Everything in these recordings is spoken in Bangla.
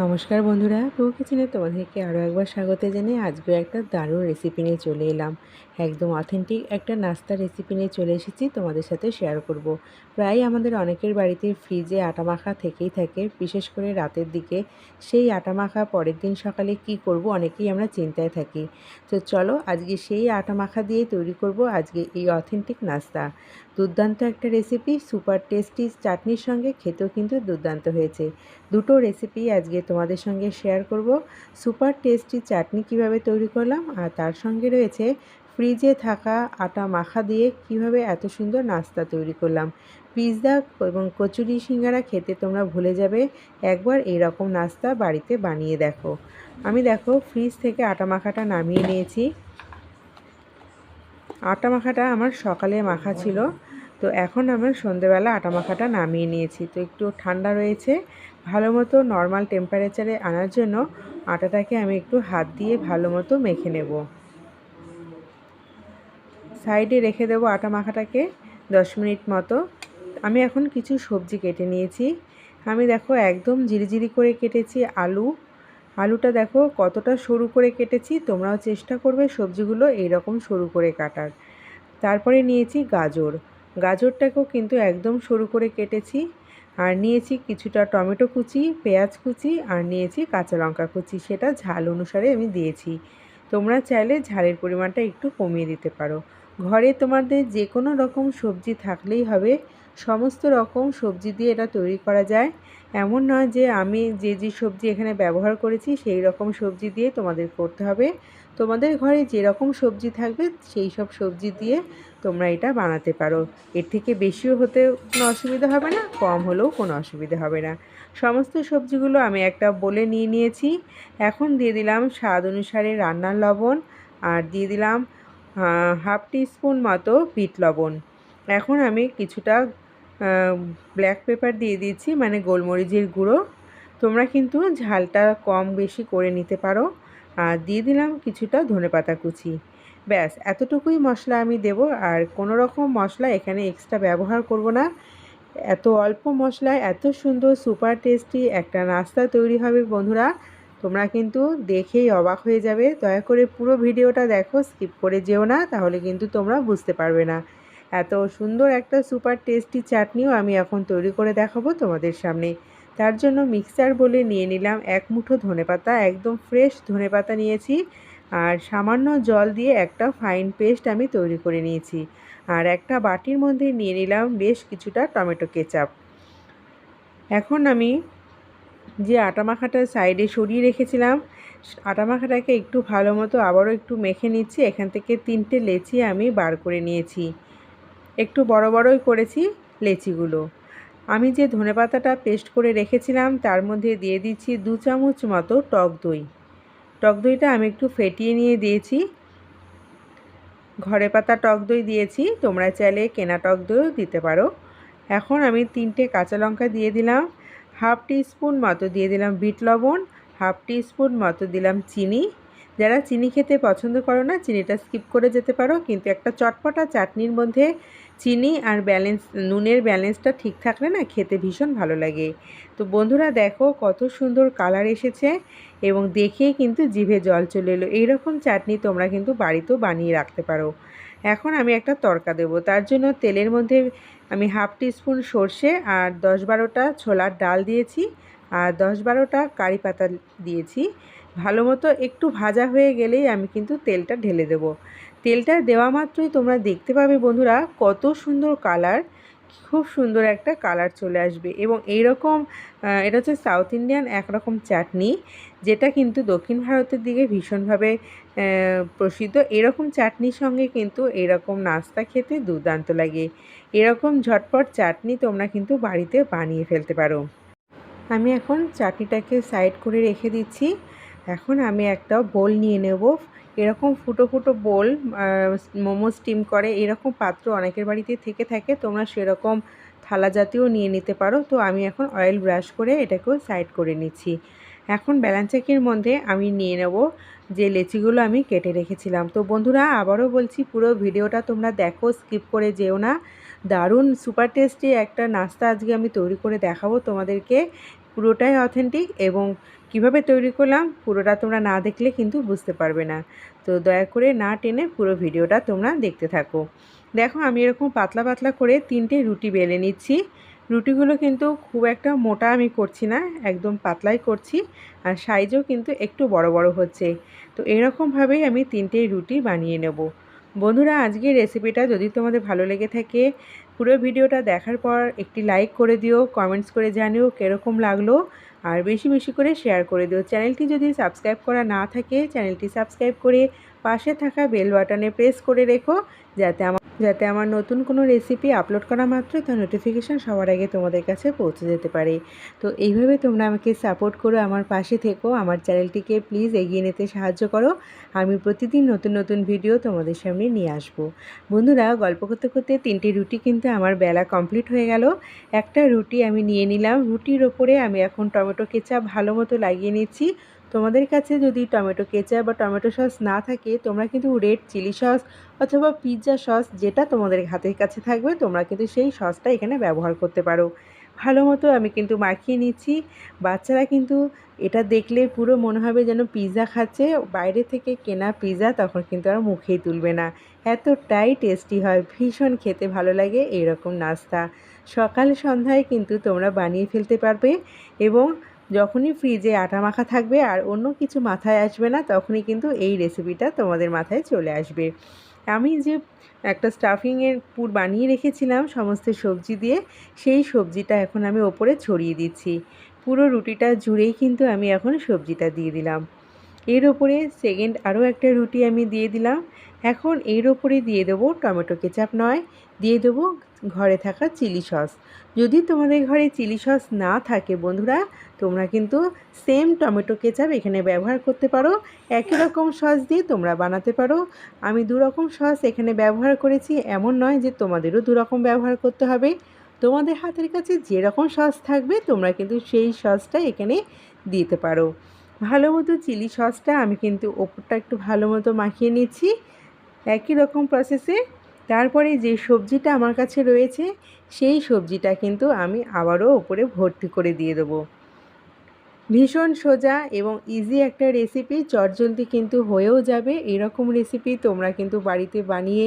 নমস্কার বন্ধুরা, প্রভু কিচেনে তোমাদেরকে আরও একবার স্বাগত জানিয়ে আজকে একটা দারুণ রেসিপি নিয়ে চলে এলাম। একদম অথেন্টিক একটা নাস্তা রেসিপি নিয়ে চলে এসেছি, তোমাদের সাথে শেয়ার করব। প্রায় আমাদের অনেকের বাড়িতে ফ্রিজে আটা মাখা থেকেই থাকে, বিশেষ করে রাতের দিকে। সেই আটা মাখা পরের দিন সকালে কি করব অনেকেই আমরা চিন্তায় থাকি। তো চলো আজকে সেই আটা মাখা দিয়ে তৈরি করব আজকে এই অথেন্টিক নাস্তা। দুর্দান্ত একটা রেসিপি সুপার টেস্টি চাটনির সঙ্গে খেতেও কিন্তু দুর্দান্ত হয়েছে। দুটো রেসিপি আজকে তোমাদের সঙ্গে শেয়ার করব। সুপার টেস্টি চাটনি কীভাবে তৈরি করলাম আর তার সঙ্গে রয়েছে ফ্রিজে থাকা আটা মাখা দিয়ে কীভাবে এত সুন্দর নাস্তা তৈরি করলাম। পিৎজা এবং কচুরি সিঙ্গারা খেতে তোমরা ভুলে যাবে, একবার এরকম নাস্তা বাড়িতে বানিয়ে দেখো। আমি দেখো ফ্রিজ থেকে আটা মাখাটা নামিয়ে নিয়েছি। আটা মাখাটা আমার সকালে মাখা ছিল। তো এখন আমার সন্ধেবেলা আটা মাখাটা নামিয়ে নিয়েছি। তো একটু ঠান্ডা রয়েছে। ভালো মতো নর্মাল টেম্পারেচারে আনার জন্য আটাটাকে আমি একটু হাত দিয়ে ভালো মতো মেখে নেব। সাইডে রেখে দেবো আটা মাখাটাকে দশ মিনিট মতো। আমি এখন কিছু সবজি কেটে নিয়েছি। আমি দেখো একদম ঝিরিঝিরি করে কেটেছি আলু আলুটা দেখো কতটা সরু করে কেটেছি, তোমরাও চেষ্টা করবে সবজিগুলো এইরকম সরু করে কাটার। তারপরে নিয়েছি গাজর। গাজরটাকেও কিন্তু একদম সরু করে কেটেছি, আর নিয়েছি কিছুটা টমেটো কুচি, পেঁয়াজ কুচি, আর নিয়েছি কাঁচা লঙ্কা কুচি, সেটা ঝাল অনুসারে আমি দিয়েছি। তোমরা চাইলে ঝালের পরিমাণটা একটু কমিয়ে দিতে পারো। ঘরে তোমাদের যে কোনো রকম সবজি থাকলেই হবে সমস্ত রকম সবজি দিয়ে এটা তৈরি করা যায়। এমন নয় যে আমি যে যে সবজি এখানে ব্যবহার করেছি, সেই রকম সবজি দিয়ে তোমাদের করতে হবে। তোমাদের ঘরে যেরকম সবজি থাকবে, সেই সব সবজি দিয়ে তোমরা এটা বানাতে পারো। এর থেকে বেশিও হতে কোনো অসুবিধা হবে না, কম হলেও কোনো অসুবিধা হবে না। সমস্ত সবজিগুলো আমি একটা বলে নিয়ে নিয়েছি। এখন দিয়ে দিলাম স্বাদ অনুসারে রান্নার লবণ আর দিয়ে দিলাম হাফ টিস্পুন মতো বিট লবণ। এখন আমি কিছুটা ব্ল্যাক পেপার দিয়ে দিয়েছি মানে গোলমরিচের গুঁড়ো। তোমরা কিন্তু ঝালটা কম বেশি করে নিতে পারো। আর দিয়ে দিলাম কিছুটা ধনেপাতা কুচি। ব্যাস, এতটুকুই মশলা আমি দেব। আর কোনো রকম মশলা এখানে এক্সট্রা ব্যবহার করব না। এত অল্প মশলায় এত সুন্দর সুপার টেস্টি একটা নাস্তা তৈরি হবে বন্ধুরা। তোমরা কিন্তু দেখেই অবাক হয়ে যাবে। দয়া করে পুরো ভিডিওটা দেখো স্কিপ করে যেও না, তাহলে কিন্তু তোমরা বুঝতে পারবে না। এত সুন্দর একটা সুপার টেস্টি চাটনিও আমি এখন তৈরি করে দেখাবো তোমাদের সামনে। তার জন্য মিক্সার বলে নিয়ে নিলাম এক মুঠো ধনেপাতা একদম ফ্রেশ ধনেপাতা নিয়েছি আর সামান্য জল দিয়ে একটা ফাইন পেস্ট আমি তৈরি করে নিয়েছি। আর একটা বাটির মধ্যে নিয়ে নিলাম বেশ কিছুটা টমেটো কেচাপ এখন আমি যে আটা মাখাটা সাইডে সরিয়ে রেখেছিলাম, আটা মাখাটাকে একটু ভালো মতো আবারও একটু মেখে নিচ্ছি। এখান থেকে তিনটে লেচি আমি বার করে নিয়েছি। একটু বড় বড়ই করেছি লেচিগুলো। আমি যে ধনেপাতাটা পেস্ট করে রেখেছিলাম, তার মধ্যে দিয়ে দিচ্ছি দু চামচ মতো টক দই। টক দইটা আমি একটু ফেটিয়ে নিয়ে দিয়েছি। ঘরে পাতা টক দই দিয়েছি, তোমরা চাইলে কেনা টক দইও দিতে পারো। এখন আমি তিনটে কাঁচা লঙ্কা দিয়ে দিলাম, হাফ স্পুন মতো দিয়ে দিলাম বিট লবণ, হাফ স্পুন মতো দিলাম চিনি। যারা চিনি খেতে পছন্দ করো না, চিনিটা স্কিপ করে যেতে পারো, কিন্তু একটা চটপটা চাটনির মধ্যে চিনি আর ব্যালেন্স নুনের ব্যালেন্সটা ঠিক থাকলে না খেতে ভীষণ ভালো লাগে। তো বন্ধুরা দেখো কত সুন্দর কালার এসেছে এবং দেখে কিন্তু জিভে জল চলে এলো। এইরকম চাটনি তোমরা কিন্তু বাড়িতেও বানিয়ে রাখতে পারো। এখন আমি একটা তরকা দেবো। তার জন্য তেলের মধ্যে আমি হাফ টিস্পুন সর্ষে আর দশ বারোটা ছোলার ডাল দিয়েছি আর দশ বারোটা কারি পাতা দিয়েছি। ভালো মতো একটু ভাজা হয়ে গেলেই আমি কিন্তু তেলটা ঢেলে দেব। তেলটা দেওয়া মাত্রই তোমরা দেখতে পাবে বন্ধুরা কত সুন্দর কালার, খুব সুন্দর একটা কালার চলে আসবে। এবং এই রকম এটা হচ্ছে সাউথ ইন্ডিয়ান একরকম চাটনি, যেটা কিন্তু দক্ষিণ ভারতের দিকে ভীষণভাবে প্রসিদ্ধ। এরকম চাটনির সঙ্গে কিন্তু এরকম নাস্তা খেতে দুর্দান্ত লাগে। এরকম ঝটপট চাটনি তোমরা কিন্তু বাড়িতে বানিয়ে ফেলতে পারো। আমি এখন চাটনিটাকে সাইড করে রেখে দিচ্ছি। এখন আমি একটা বোল নিয়ে নেব। এরকম ফুটো ফুটো বোল মোমো স্টিম করে, এরকম পাত্র অনেকের বাড়িতে থেকে থাকে, তোমরা সেরকম থালা জাতীয় নিয়ে নিতে পারো। তো আমি এখন অয়েল ব্রাশ করে এটাকেও সাইড করে নিচ্ছি। এখন ব্যালান্সাকির মধ্যে আমি নিয়ে নেব যে লেচিগুলো আমি কেটে রেখেছিলাম। তো বন্ধুরা, আবারও বলছি, পুরো ভিডিওটা তোমরা দেখো স্কিপ করে যেও না। দারুণ সুপার টেস্টি একটা নাস্তা আজকে আমি তৈরি করে দেখাবো তোমাদেরকে। পুরোটাই অথেন্টিক এবং কীভাবে তৈরি করলাম, পুরোটা তোমরা না দেখলে কিন্তু বুঝতে পারবে না। তো দয়া করে না টেনে পুরো ভিডিওটা তোমরা দেখতে থাকো। দেখো, আমি এরকম পাতলা পাতলা করে তিনটে রুটি বেলে নিচ্ছি। রুটিগুলো কিন্তু খুব একটা মোটা আমি করছি না, একদম পাতলাই করছি আর সাইজও কিন্তু একটু বড় বড় হচ্ছে। তো এরকমভাবেই আমি তিনটে রুটি বানিয়ে নেব। বন্ধুরা, আজকের রেসিপিটা যদি তোমাদের ভালো লেগে থাকে, পুরো ভিডিওটা দেখার পর একটি লাইক করে দিও কমেন্টস করে জানিও কীরকম লাগল। আর বেশি বেশি করে শেয়ার করে দিও। চ্যানেলটি যদি সাবস্ক্রাইব করা না থাকে, চ্যানেলটি সাবস্ক্রাইব করে পাশে থাকা বেল বাটনে প্রেস করে রেখো, যাতে আমার যাতে আমার নতুন কোনো রেসিপি আপলোড করা মাত্রই তার নোটিফিকেশান সবার আগে তোমাদের কাছে পৌঁছে যেতে পারে। তো এইভাবে তোমরা আমাকে সাপোর্ট করো, আমার পাশে থেকো, আমার চ্যানেলটিকে প্লিজ এগিয়ে নিতে সাহায্য করো। আমি প্রতিদিন নতুন নতুন ভিডিও তোমাদের সামনে নিয়ে আসব। বন্ধুরা, গল্প করতে করতে তিনটি রুটি কিন্তু আমার বেলা কমপ্লিট হয়ে গেল। একটা রুটি আমি নিয়ে নিলাম। রুটির ওপরে আমি এখন টমেটো কেচাপ ভালো মতো লাগিয়ে নিচ্ছি। তোমাদের কাছে যদি টমেটো কেচাপ বা টমেটো সস না থাকে, তোমরা কিন্তু রেড চিলি সস অথবা পিৎজা সস যেটা তোমাদের হাতের কাছে থাকবে, তোমরা কিন্তু সেই সসটা এখানে ব্যবহার করতে পারো। ভালো মতো আমি কিন্তু মাখিয়ে নিচ্ছি। বাচ্চারা কিন্তু এটা দেখলে পুরো মনে হবে যেন পিৎজা খাচ্ছে। বাইরে থেকে কেনা পিৎজা তখন কিন্তু আর মুখেই তুলবে না। এতটাই টেস্টি হয়, ভীষণ খেতে ভালো লাগে এইরকম নাস্তা। সকাল সন্ধ্যায় কিন্তু তোমরা বানিয়ে ফেলতে পারবে এবং যখনই ফ্রিজে আটা মাখা থাকবে আর অন্য কিছু মাথায় আসবে না, তখনই কিন্তু এই রেসিপিটা তোমাদের মাথায় চলে আসবে। আমি যে একটা স্টাফিংয়ের পুর বানিয়ে রেখেছিলাম সমস্ত সবজি দিয়ে, সেই সবজিটা এখন আমি ওপরে ছড়িয়ে দিচ্ছি। পুরো রুটিটা জুড়েই কিন্তু আমি এখন সবজিটা দিয়ে দিলাম। এর ওপরে সেকেন্ড আরও একটা রুটি আমি দিয়ে দিলাম। এখন এর ওপরে দিয়ে দেবো টমেটো কেচাপ নয়, দিয়ে দেবো ঘরে থাকা চিলি সস। যদি তোমাদের ঘরে চিলি সস না থাকে বন্ধুরা, তোমরা কিন্তু সেম টমেটো কেচাপ এখানে ব্যবহার করতে পারো। একই রকম সস দিয়ে তোমরা বানাতে পারো। আমি দু রকম সস এখানে ব্যবহার করেছি, এমন নয় যে তোমাদেরও দু রকম ব্যবহার করতে হবে। তোমাদের হাতের কাছে যেরকম সস থাকবে, তোমরা কিন্তু সেই সসটা এখানে দিতে পারো। ভালো মতো চিলি সসটা আমি কিন্তু ওপরটা একটু ভালো মতো মাখিয়ে নিচ্ছি। একই রকম প্রসেসে তারপরে যে সবজিটা আমার কাছে রয়েছে, সেই সবজিটা কিন্তু আমি আবারও ওপরে ভর্তি করে দিয়ে দেবো। ভীষণ সোজা এবং ইজি একটা রেসিপি চটজলদি কিন্তু হয়েও যাবে। এরকম রেসিপি তোমরা কিন্তু বাড়িতে বানিয়ে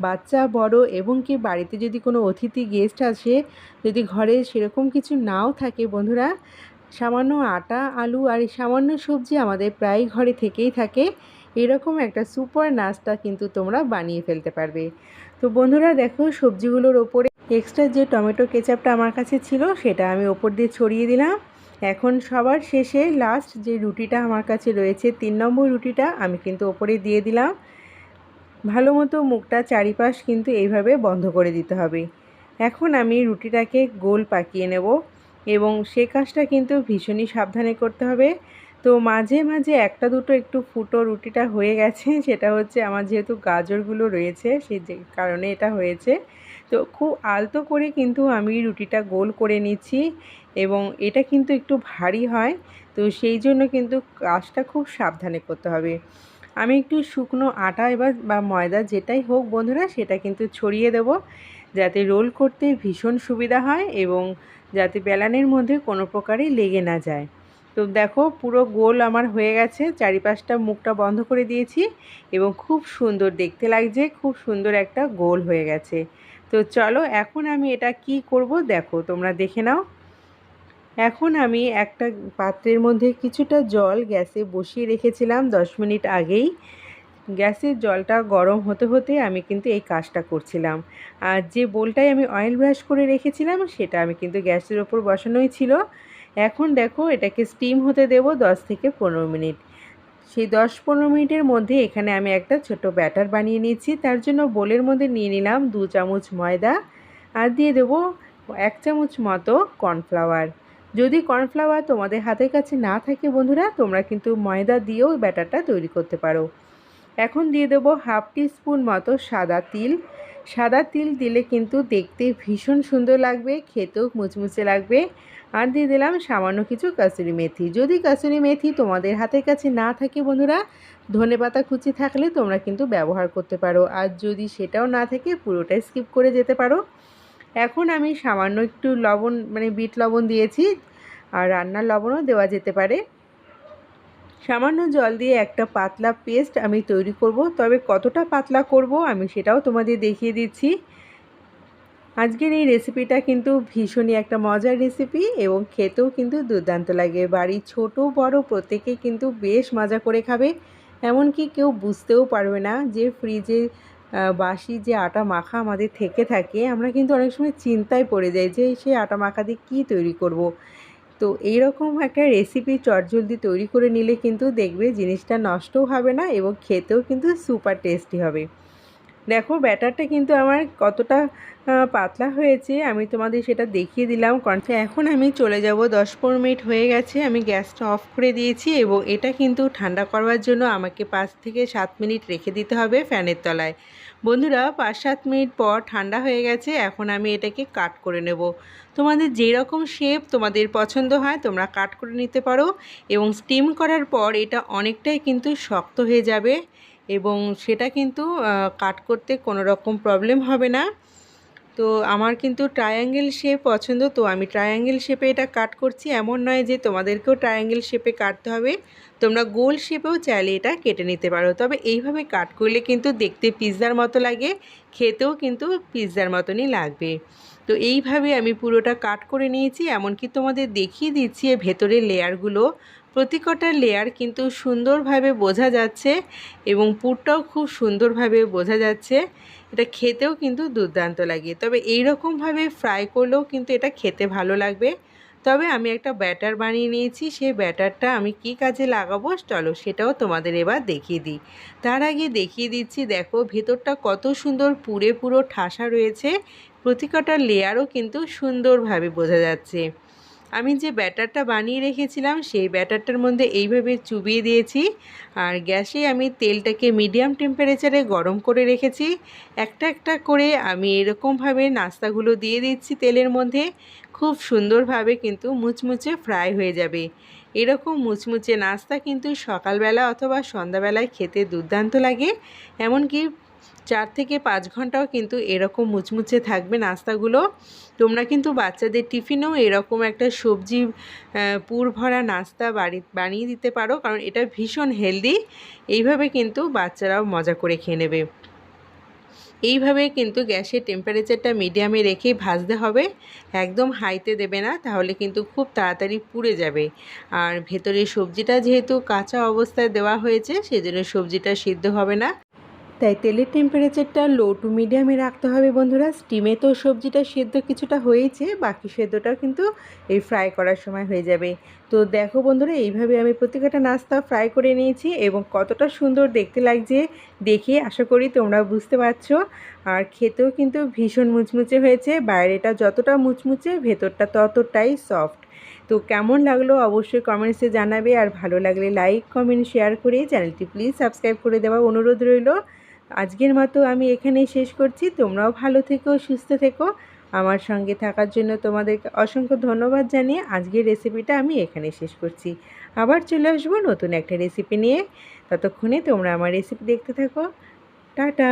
বাচ্চা, বড় এবং কি বাড়িতে যদি কোনো অতিথি গেস্ট আসে, যদি ঘরে সেরকম কিছু নাও থাকে বন্ধুরা, সামান্য আটা, আলু আর সামান্য সবজি আমাদের প্রায় ঘরে থেকেই থাকে। এরকম একটা সুপার নাস্তা কিন্তু তোমরা বানিয়ে ফেলতে পারবে। তো বন্ধুরা দেখো সবজিগুলোর ওপরে এক্সট্রা যে টমেটো কেচাপটা আমার কাছে ছিল সেটা আমি ওপর দিয়ে ছড়িয়ে দিলাম। এখন সবার শেষে লাস্ট যে রুটিটা আমার কাছে রয়েছে, তিন নম্বর রুটিটা আমি কিন্তু ওপরে দিয়ে দিলাম। ভালো মতো মুখটা চারিপাশ কিন্তু এইভাবে বন্ধ করে দিতে হবে। এখন আমি রুটিটাকে গোল পাকিয়ে নেব এবং সে কাজটা কিন্তু ভীষণই সাবধানে করতে হবে। তো মাঝে মাঝে একটা দুটো একটু ফুটো রুটিটা হয়ে গেছে। সেটা হচ্ছে আমার যেহেতু গাজরগুলো রয়েছে সেই যে কারণে এটা হয়েছে। তো খুব আলতো করে কিন্তু আমি রুটিটা গোল করে নিচ্ছি এবং এটা কিন্তু একটু ভারী হয়। তো সেই জন্য কিন্তু কাজটা খুব সাবধানে করতে হবে। আমি একটু শুকনো আটা এবার বা ময়দা যেটাই হোক বন্ধুরা, সেটা কিন্তু ছড়িয়ে দেব। যাতে রোল করতে ভীষণ সুবিধা হয় এবং যাতে বেলানের মধ্যে কোনো প্রকারই লেগে না যায়। তো দেখো পুরো গোল আমার হয়ে গেছে। চারিপাশটা মুখটা বন্ধ করে দিয়েছি এবং খুব সুন্দর দেখতে লাগছে, খুব সুন্দর একটা গোল হয়ে গেছে। তো চলো এখন আমি এটা কি করব দেখো, তোমরা দেখে নাও। এখন আমি একটা পাত্রের মধ্যে কিছুটা জল গ্যাসে বসিয়ে রেখেছিলাম দশ মিনিট আগেই। গ্যাসের জলটা গরম হতে হতে আমি কিন্তু এই কাজটা করছিলাম। আর যে বোলটাই আমি অয়েল ব্রাশ করে রেখেছিলাম, সেটা আমি কিন্তু গ্যাসের ওপর বসানোই ছিল। এখন দেখো এটাকে স্টিম হতে দেব দশ থেকে পনেরো মিনিট। সেই দশ পনেরো মিনিটের মধ্যে এখানে আমি একটা ছোট ব্যাটার বানিয়ে নিয়েছি। তার জন্য বোলের মধ্যে নিয়ে নিলাম দু চামচ ময়দা আর দিয়ে দেবো এক চামচ মতো কর্নফ্লাওয়ার যদি কর্নফ্লাওয়ার তোমাদের হাতের কাছে না থাকে বন্ধুরা, তোমরা কিন্তু ময়দা দিয়েও ব্যাটারটা তৈরি করতে পারো। এখন দিয়ে দেবো হাফ টি স্পুন মতো সাদা তিল। সাদা তিল দিলে কিন্তু দেখতে ভীষণ সুন্দর লাগবে, খেতেও মুচমুচে লাগবে। আর দিয়ে দিলাম সামান্য কিছু কাসুরি মেথি। যদি কাসুরি মেথি তোমাদের হাতের কাছে না থাকে বন্ধুরা, ধনে পাতা কুচি থাকলে তোমরা কিন্তু ব্যবহার করতে পারো। আর যদি সেটাও না থাকে পুরোটাই স্কিপ করে যেতে পারো। এখন আমি সামান্য একটু লবণ মানে বিট লবণ দিয়েছি। আর রান্নার লবণও দেওয়া যেতে পারে। সামান্য জল দিয়ে একটা পাতলা পেস্ট আমি তৈরি করব। তবে কতটা পাতলা করব আমি সেটাও তোমাদের দেখিয়ে দিচ্ছি। আজকের এই রেসিপিটা কিন্তু ভীষণই একটা মজার রেসিপি এবং খেতেও কিন্তু দুর্দান্ত লাগে। বাড়ির ছোট, বড় প্রত্যেকে কিন্তু বেশ মজা করে খাবে। এমনকি কেউ বুঝতেও পারবে না যে ফ্রিজে বাসি যে আটা মাখা আমাদের থেকে থাকে, আমরা কিন্তু অনেক সময় চিন্তায় পড়ে যাই যে সেই আটা মাখা দিয়ে কী তৈরি করব। তো এইরকম একটা রেসিপি চটজলদি তৈরি করে নিলে কিন্তু দেখবে জিনিসটা নষ্টও হবে না এবং খেতেও কিন্তু সুপার টেস্টি হবে। দেখো ব্যাটারটা কিন্তু আমার কতটা পাতলা হয়েছে, আমি তোমাদের সেটা দেখিয়ে দিলাম। এখন আমি চলে যাব, দশ পনেরো মিনিট হয়ে গেছে, আমি গ্যাসটা অফ করে দিয়েছি এবং এটা কিন্তু ঠান্ডা করবার জন্য আমাকে পাঁচ থেকে সাত মিনিট রেখে দিতে হবে ফ্যানের তলায়। বন্ধুরা, পাঁচ সাত মিনিট পর ঠান্ডা হয়ে গেছে, এখন আমি এটাকে কাট করে নেব। তোমাদের যেরকম শেপ তোমাদের পছন্দ হয়, তোমরা কাট করে নিতে পারো এবং স্টিম করার পর এটা অনেকটাই কিন্তু শক্ত হয়ে যাবে। এবং সেটা কিন্তু কাট করতে কোনো রকম প্রবলেম হবে না। তো আমার কিন্তু ট্রায়াঙ্গেল শেপ পছন্দ, তো আমি ট্রায়াঙ্গেল শেপে এটা কাট করছি। এমন নয় যে তোমাদেরকেও ট্রায়াঙ্গেল শেপে কাটতে হবে। তোমরা গোল শেপেও চাইলে এটা কেটে নিতে পারো। তবে এইভাবে কাট করলে কিন্তু দেখতে পিৎজার মতো লাগে, খেতেও কিন্তু পিৎজার মতনই লাগবে। তো এইভাবে আমি পুরোটা কাট করে নিয়েছি, এমনকি তোমাদের দেখিয়ে দিচ্ছি ভেতরের লেয়ারগুলো প্রতি কটা লেয়ার কিন্তু সুন্দরভাবে বোঝা যাচ্ছে এবং পুরটাও খুব সুন্দরভাবে বোঝা যাচ্ছে। এটা খেতেও কিন্তু দুর্দান্ত লাগে। তবে এই রকমভাবে ফ্রাই করলেও কিন্তু এটা খেতে ভালো লাগবে। তবে আমি একটা ব্যাটার বানিয়ে নিয়েছি, সেই ব্যাটারটা আমি কি কাজে লাগাবো চলো সেটাও তোমাদের এবার দেখিয়ে দিই। তার আগে দেখিয়ে দিচ্ছি, দেখো ভেতরটা কত সুন্দর পুরে পুরো ঠাসা রয়েছে। প্রতি কটা লেয়ারও কিন্তু সুন্দরভাবে বোঝা যাচ্ছে। আমি যে ব্যাটারটা বানিয়ে রেখেছিলাম, সেই ব্যাটারটার মধ্যে এইভাবে চুবিয়ে দিয়েছি। আর গ্যাসে আমি তেলটাকে মিডিয়াম টেম্পারেচারে গরম করে রেখেছি। একটা একটা করে আমি এরকমভাবে নাস্তাগুলো দিয়ে দিচ্ছি তেলের মধ্যে। খুব সুন্দরভাবে কিন্তু মুচমুচে ফ্রাই হয়ে যাবে। এরকম মুচমুচে নাস্তা কিন্তু সকালবেলা অথবা সন্ধ্যাবেলায় খেতে দুর্দান্ত লাগে। এমনকি চার থেকে পাঁচ ঘন্টাও কিন্তু এরকম মুচমুচে থাকবে নাস্তাগুলো। তোমরা কিন্তু বাচ্চাদের টিফিনেও এরকম একটা সবজি পুর ভরা নাস্তা বাড়ি, বানিয়ে দিতে পারো, কারণ এটা ভীষণ হেলদি। এইভাবে কিন্তু বাচ্চারাও মজা করে খেয়ে নেবে। এইভাবে কিন্তু গ্যাসের টেম্পারেচারটা মিডিয়ামে রেখেই ভাজতে হবে। একদম হাইতে দেবে না, তাহলে কিন্তু খুব তাড়াতাড়ি পুড়ে যাবে। আর ভেতরে সবজিটা যেহেতু কাঁচা অবস্থায় দেওয়া হয়েছে, সেজন্য সবজিটা সিদ্ধ হবে না। তাই তেলের টেম্পারেচারটা লো টু মিডিয়ামে রাখতে হবে বন্ধুরা। স্টিমে তো সবজিটা সেদ্ধ কিছুটা হয়েছে, বাকি সেদ্ধটাও কিন্তু এই ফ্রাই করার সময় হয়ে যাবে। তো দেখো বন্ধুরা, এইভাবে আমি প্রত্যেকটা নাস্তা ফ্রাই করে নিয়েছি এবং কতটা সুন্দর দেখতে লাগছে দেখে আশা করি তোমরা বুঝতে পারছ। আর খেতেও কিন্তু ভীষণ মুচমুচে হয়েছে, বাইরেটা যতটা মুচমুচে ভেতরটা ততটাই সফট তো কেমন লাগল অবশ্যই কমেন্টসে জানাবে, আর ভালো লাগলে লাইক কমেন্ট শেয়ার করে চ্যানেলটি প্লিজ সাবস্ক্রাইব করে দেওয়া অনুরোধ রইল। আজকের মতো আমি এখানেই শেষ করছি। তোমরাও ভালো থেকো, সুস্থ থেকো। আমার সঙ্গে থাকার জন্য তোমাদেরকে অসংখ্য ধন্যবাদ জানিয়ে আজকের রেসিপিটা আমি এখানে শেষ করছি। আবার চলে আসব নতুন একটা রেসিপি নিয়ে। ততক্ষণে তোমরা আমার রেসিপি দেখতে থাকো। টাটা!